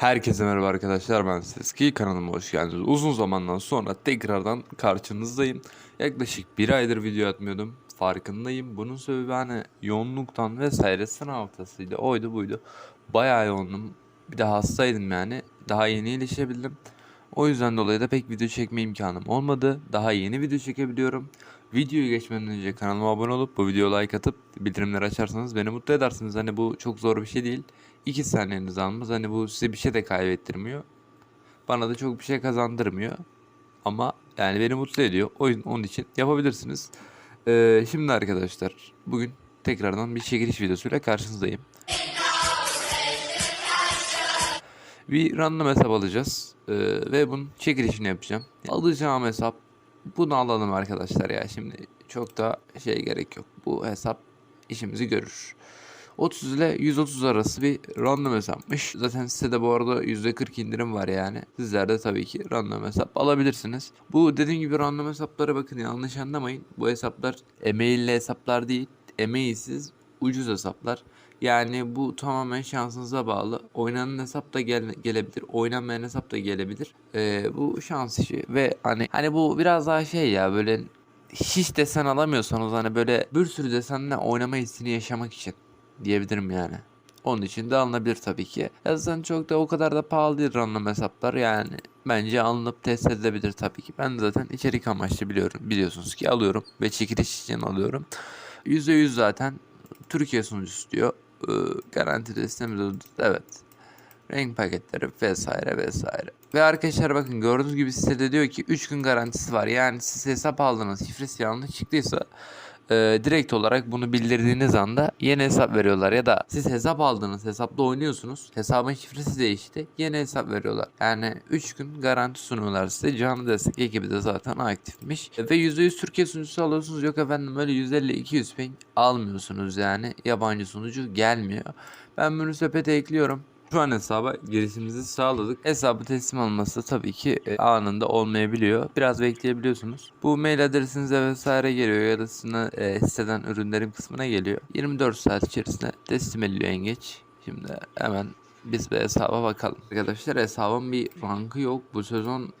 Herkese merhaba arkadaşlar ben Seski kanalıma hoş geldiniz. Uzun zamandan sonra tekrardan karşınızdayım. Yaklaşık bir aydır video atmıyordum. Farkındayım. Bunun sebebi hani yoğunluktan vesaire sınav haftasıydı. Oydu buydu. Bayağı yoğundum. Bir de hastaydım yani. Daha yeni iyileşebildim. O yüzden dolayı da pek video çekme imkanım olmadı. Daha yeni video çekebiliyorum. Videoyu geçmeden önce kanalıma abone olup bu videoya like atıp bildirimleri açarsanız beni mutlu edersiniz. Hani bu çok zor bir şey değil. 2 saniyeniz almaz. Hani bu size bir şey de kaybettirmiyor. Bana da çok bir şey kazandırmıyor. Ama yani beni mutlu ediyor. O yüzden onun için yapabilirsiniz. Ee, şimdi arkadaşlar bugün tekrardan bir çekiliş videosuyla karşınızdayım. Bir random hesap alacağız. Ee, ve bunun çekilişini yapacağım. Alacağım hesap bunu alalım arkadaşlar ya. Şimdi çok da şey gerek yok. Bu hesap işimizi görür. 30 ile 130 arası bir random hesapmış. Zaten sitede bu arada %40 indirim var yani. Sizler de tabii ki random hesap alabilirsiniz. Bu dediğim gibi random hesaplara bakın yanlış anlamayın. Bu hesaplar e-mailli hesaplar değil. E-mailsiz ucuz hesaplar. Yani bu tamamen şansınıza bağlı. Oynanan hesap da gel- gelebilir. Oynanmayan hesap da gelebilir. Ee, bu şans işi ve hani hani bu biraz daha şey ya böyle hiç desen alamıyorsanız hani böyle bir sürü desenle oynama hissini yaşamak için diyebilirim yani. Onun için de alınabilir tabii ki. Ya zaten çok da o kadar da pahalı değil random hesaplar yani bence alınıp test edilebilir tabii ki. Ben zaten içerik amaçlı biliyorum biliyorsunuz ki alıyorum ve çekiliş için alıyorum. %100 zaten Türkiye sunucusu diyor. Ee, garanti destemiz evet. Renk paketleri vesaire vesaire. Ve arkadaşlar bakın gördüğünüz gibi sitede diyor ki 3 gün garantisi var. Yani siz hesap aldınız şifresi yanlış çıktıysa e, direkt olarak bunu bildirdiğiniz anda yeni hesap veriyorlar. Ya da siz hesap aldınız hesapta oynuyorsunuz. Hesabın şifresi değişti. Yeni hesap veriyorlar. Yani 3 gün garanti sunuyorlar size. Canlı destek ekibi de zaten aktifmiş. Ve %100 Türkiye sunucusu alıyorsunuz. Yok efendim öyle 150-200 ping almıyorsunuz yani. Yabancı sunucu gelmiyor. Ben bunu sepete ekliyorum. Şu an hesaba girişimizi sağladık. Hesabı teslim alması tabii ki e, anında olmayabiliyor. Biraz bekleyebiliyorsunuz. Bu mail adresinize vesaire geliyor ya da sizin e, siteden ürünlerim kısmına geliyor. 24 saat içerisinde teslim ediliyor en geç. Şimdi hemen biz bir hesaba bakalım. Arkadaşlar hesabın bir rankı yok. Bu sezon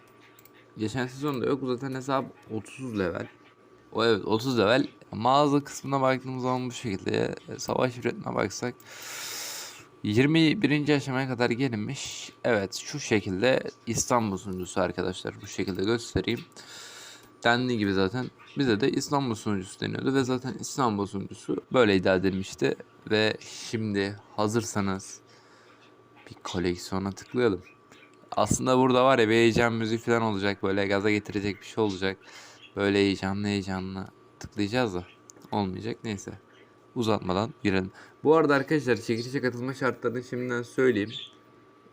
geçen sezonda yok. Zaten hesap 30 level. O evet 30 level. Mağaza kısmına baktığımız zaman bu şekilde. Savaş üretine baksak 21. aşamaya kadar gelinmiş. Evet şu şekilde İstanbul sunucusu arkadaşlar. Bu şekilde göstereyim. Dendiği gibi zaten bize de İstanbul sunucusu deniyordu ve zaten İstanbul sunucusu böyle iddia edilmişti. Ve şimdi hazırsanız bir koleksiyona tıklayalım. Aslında burada var ya bir heyecan müzik falan olacak böyle gaza getirecek bir şey olacak. Böyle heyecanlı heyecanlı tıklayacağız da olmayacak neyse uzatmadan girelim. Bu arada arkadaşlar çekilişe katılma şartlarını şimdiden söyleyeyim.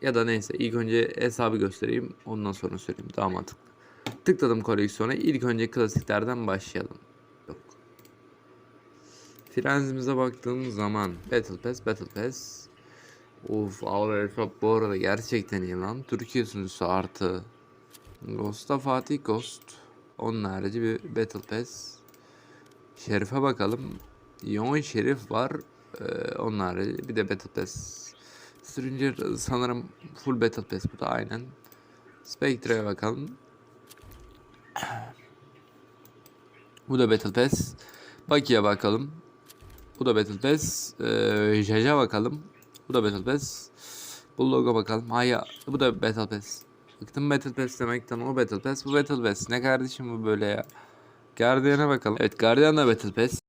Ya da neyse ilk önce hesabı göstereyim ondan sonra söyleyeyim daha mantıklı. Tıkladım koleksiyona ilk önce klasiklerden başlayalım. Yok. Frenzimize baktığımız zaman Battle Pass Battle Pass Uf Aura hesap bu arada gerçekten iyi lan. Türkiye sunucusu artı Ghost'a Fatih Ghost Onun harici bir Battle Pass Şerif'e bakalım. Yoğun Şerif var. Ee, harici bir de Battle Pass. Stranger sanırım full Battle Pass bu da aynen. Spectre'ye bakalım. Bu da Battle Pass. Baki'ye bakalım. Bu da Battle Pass. Ee, Jaja bakalım. Bu da Battle Pass. Bulldog'a bakalım. Hayır bu da Battle Pass. Bıktım Battle Pass demekten o Battle Pass bu Battle Pass. Ne kardeşim bu böyle ya. Guardian'a bakalım. Evet Guardian da Battle Pass.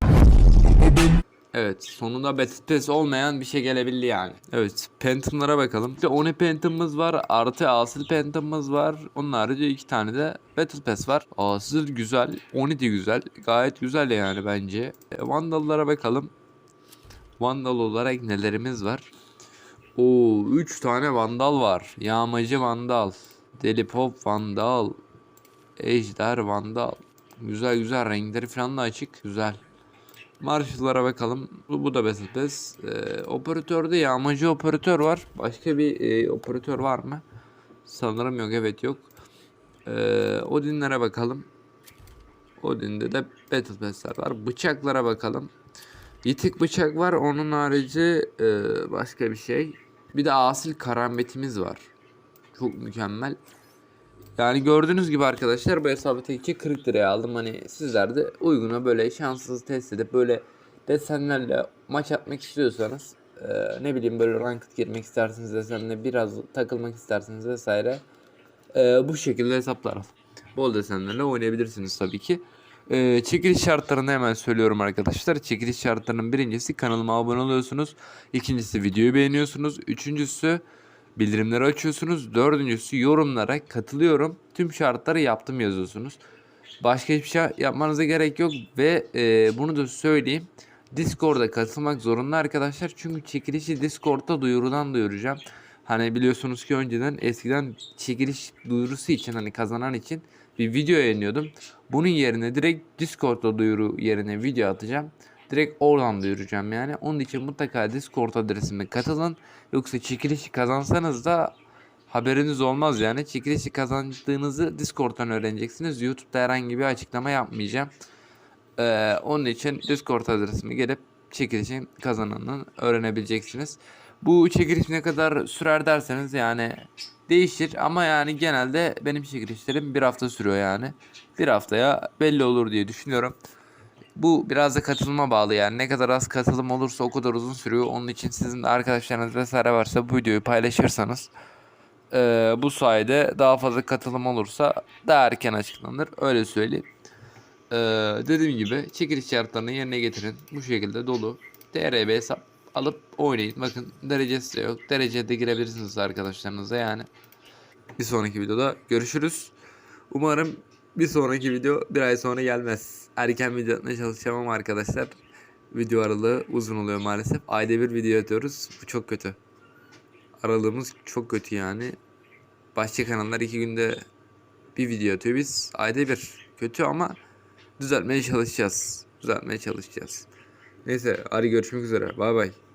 Evet sonunda Battle olmayan bir şey gelebildi yani. Evet Phantom'lara bakalım. İşte Oni Phantom'ımız var artı Asil Phantom'ımız var. Onun harici iki tane de Battle Pass var. Asil güzel. Oni de güzel. Gayet güzel yani bence. E, Vandal'lara bakalım. Vandal olarak nelerimiz var? Oo 3 tane Vandal var. Yağmacı Vandal. Deli Pop Vandal. Ejder Vandal. Güzel güzel renkleri falan da açık. Güzel. Marshall'lara bakalım. Bu, bu da Battle Pass. Ee, operatörde yağmacı operatör var. Başka bir e, operatör var mı? Sanırım yok. Evet yok. Ee, Odin'lere bakalım. Odin'de de Battle Pass'ler var. Bıçaklara bakalım. Yitik bıçak var. Onun harici e, başka bir şey. Bir de asil karametimiz var. Çok mükemmel. Yani gördüğünüz gibi arkadaşlar bu hesabı tekçe 40 liraya aldım. Hani sizler de uyguna böyle şanssız test edip böyle desenlerle maç atmak istiyorsanız e, ne bileyim böyle ranked girmek isterseniz desenle biraz takılmak isterseniz vesaire e, bu şekilde hesaplar bol desenlerle oynayabilirsiniz tabii ki. E, çekiliş şartlarını hemen söylüyorum arkadaşlar. Çekiliş şartlarının birincisi kanalıma abone oluyorsunuz. İkincisi videoyu beğeniyorsunuz. Üçüncüsü bildirimleri açıyorsunuz. Dördüncüsü yorumlara katılıyorum. Tüm şartları yaptım yazıyorsunuz. Başka hiçbir şey yapmanıza gerek yok ve e, bunu da söyleyeyim. Discord'a katılmak zorunda arkadaşlar. Çünkü çekilişi Discord'da duyurudan duyuracağım. Hani biliyorsunuz ki önceden eskiden çekiliş duyurusu için hani kazanan için bir video yayınlıyordum. Bunun yerine direkt Discord'da duyuru yerine video atacağım. Direkt oradan duyuracağım yani. Onun için mutlaka Discord adresime katılın. Yoksa çekilişi kazansanız da haberiniz olmaz yani. Çekilişi kazandığınızı Discord'dan öğreneceksiniz. YouTube'da herhangi bir açıklama yapmayacağım. Ee, onun için Discord adresime gelip çekilişin kazananını öğrenebileceksiniz. Bu çekiliş ne kadar sürer derseniz yani değişir ama yani genelde benim çekilişlerim bir hafta sürüyor yani. Bir haftaya belli olur diye düşünüyorum. Bu biraz da katılıma bağlı yani. Ne kadar az katılım olursa o kadar uzun sürüyor. Onun için sizin de arkadaşlarınız vesaire varsa bu videoyu paylaşırsanız eee, bu sayede daha fazla katılım olursa daha erken açıklanır. Öyle söyleyeyim. Eee, dediğim gibi çekiliş şartlarını yerine getirin. Bu şekilde dolu. TRB hesap alıp oynayın. Bakın derecesi de yok. Derecede girebilirsiniz arkadaşlarınıza yani. Bir sonraki videoda görüşürüz. Umarım bir sonraki video bir ay sonra gelmez. Erken video atmaya çalışacağım arkadaşlar video aralığı uzun oluyor maalesef. Ayda bir video atıyoruz. Bu çok kötü. Aralığımız çok kötü yani. Başka kanallar iki günde bir video atıyor. Biz ayda bir. Kötü ama düzeltmeye çalışacağız. Düzeltmeye çalışacağız. Neyse hadi görüşmek üzere. Bay bay.